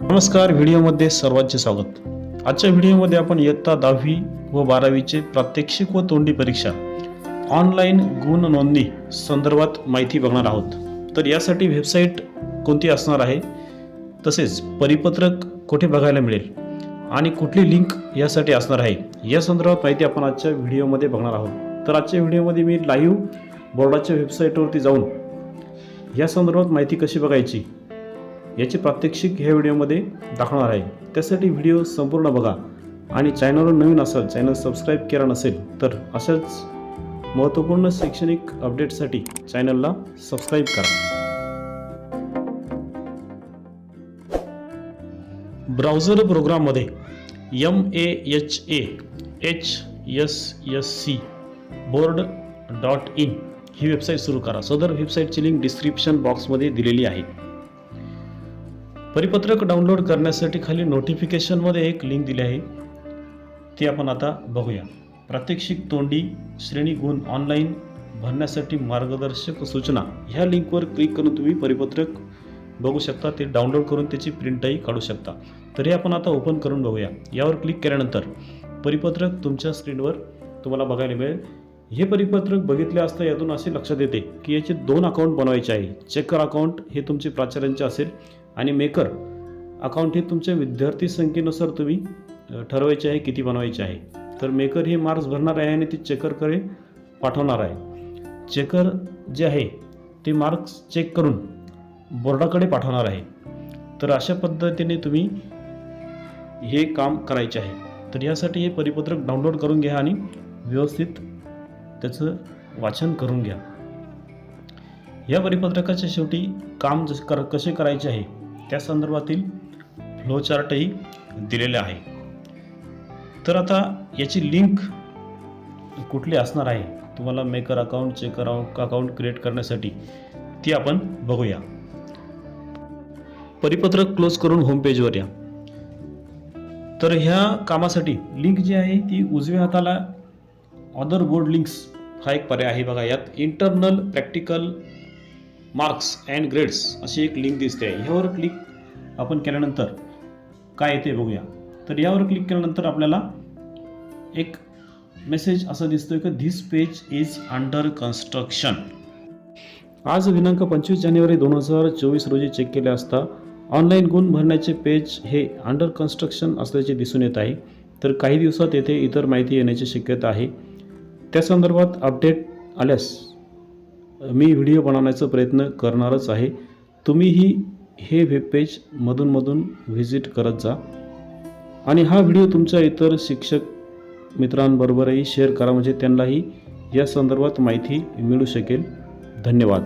नमस्कार व्हिडिओमध्ये सर्वांचे स्वागत. आजच्या व्हिडिओमध्ये आपण इयत्ता दहावी व बारावीचे प्रात्यक्षिक व तोंडी परीक्षा ऑनलाईन गुण नोंदणी संदर्भात माहिती बघणार आहोत. तर यासाठी वेबसाईट कोणती असणार आहे? तसेच परिपत्रक कुठे बघायला मिळेल? आणि कुठली लिंक यासाठी असणार आहे? या संदर्भात माहिती आपण आजच्या व्हिडिओमध्ये बघणार आहोत. तर आजच्या व्हिडिओमध्ये मी लाईव्ह बोर्डाच्या वेबसाईटवरती जाऊन या संदर्भात माहिती कशी बघायची? याचे प्रात्यक्षिक ह्या व्हिडिओमध्ये दाखवणार आहे. त्यासाठी व्हिडिओ संपूर्ण बघा. आणि चॅनलवर नवीन असाल चॅनल सबस्क्राईब केला नसेल तर अशाच महत्त्वपूर्ण शैक्षणिक अपडेटसाठी चॅनलला सबस्क्राईब करा. ब्राउझर प्रोग्राममध्ये M A H A H S S C board dot in he website सुरू करा. सदर वेबसाईटची लिंक डिस्क्रिप्शन बॉक्समध्ये दिलेली आहे. परिपत्रक डाउनलोड करण्यासाठी खाली नोटिफिकेशनमध्ये एक लिंक दिली आहे. ती आपण आता बघूया. प्रात्यक्षिक तोंडी श्रेणी गुण ऑनलाईन भरण्यासाठी मार्गदर्शक सूचना. ह्या लिंकवर क्लिक करून तुम्ही परिपत्रक बघू शकता. ते डाउनलोड करून त्याची प्रिंटही काढू शकता. तर हे आपण आता ओपन करून बघूया. यावर क्लिक केल्यानंतर परिपत्रक तुमच्या स्क्रीनवर तुम्हाला बघायला मिळेल. हे परिपत्रक बघितले असता यातून असे लक्षात येते की याचे दोन अकाउंट बनवायचे आहे. चेकर अकाउंट हे तुमचे प्राचार्यांचे असेल. आणि मेकर अकाउंट हे तुमच्या विद्यार्थी संख्येनुसार तुम्ही ठरवायचे आहे किती बनवायचे आहे. तर मेकर हे मार्क्स भरणार आहे आणि ते चेकरकडे पाठवणार आहे. चेकर जे आहे ते मार्क्स चेक करून बोर्डाकडे पाठवणार आहे. तर अशा पद्धतीने तुम्ही हे काम करायचे आहे. तर यासाठी हे परिपत्रक डाउनलोड करून घ्या आणि व्यवस्थित त्याचं वाचन करून घ्या. या परिपत्रकाच्या शेवटी काम जस कर कसे करायचे आहे त्या संदर्भातील फ्लोचार्टही दिलेले आहे. तर आता याची लिंक कुठली असणार आहे? तुम्हाला maker account checker account create करण्यासाठी ती आपण बघूया. परिपत्रक क्लोज करून होम पेजवर या. तर ह्या कामासाठी लिंक जी आहे ती उजव्या हाताला अदर बोर्ड लिंक्स हा एक पर्याय आहे बघा. यात internal practical marks and grades अशी एक लिंक दिसते. आहे ह्यावर क्लिक आपण केल्यानंतर काय येते बघूया. तर यावर क्लिक केल्यानंतर आपल्याला एक मेसेज असं दिसतोय की this page is under construction आज दिनांक पंचवीस जानेवारी दोन हजार चोवीस रोजी चेक केले असता ऑनलाईन गुण भरण्याचे पेज हे अंडर कन्स्ट्रक्शन असल्याचे दिसून येत आहे. तर काही दिवसात येथे इतर माहिती येण्याची शक्यता आहे. त्या संदर्भात अपडेट आल्यास मी व्हिडिओ बनवण्याचा प्रयत्न करणारच आहे. तुम्हीही हे वेबपेज मधूनमधून व्हिजिट करत जा. आणि हा व्हिडिओ तुमच्या इतर शिक्षक मित्रांबरोबरही शेअर करा. म्हणजे त्यांनाही या संदर्भात माहिती मिळू शकेल. धन्यवाद.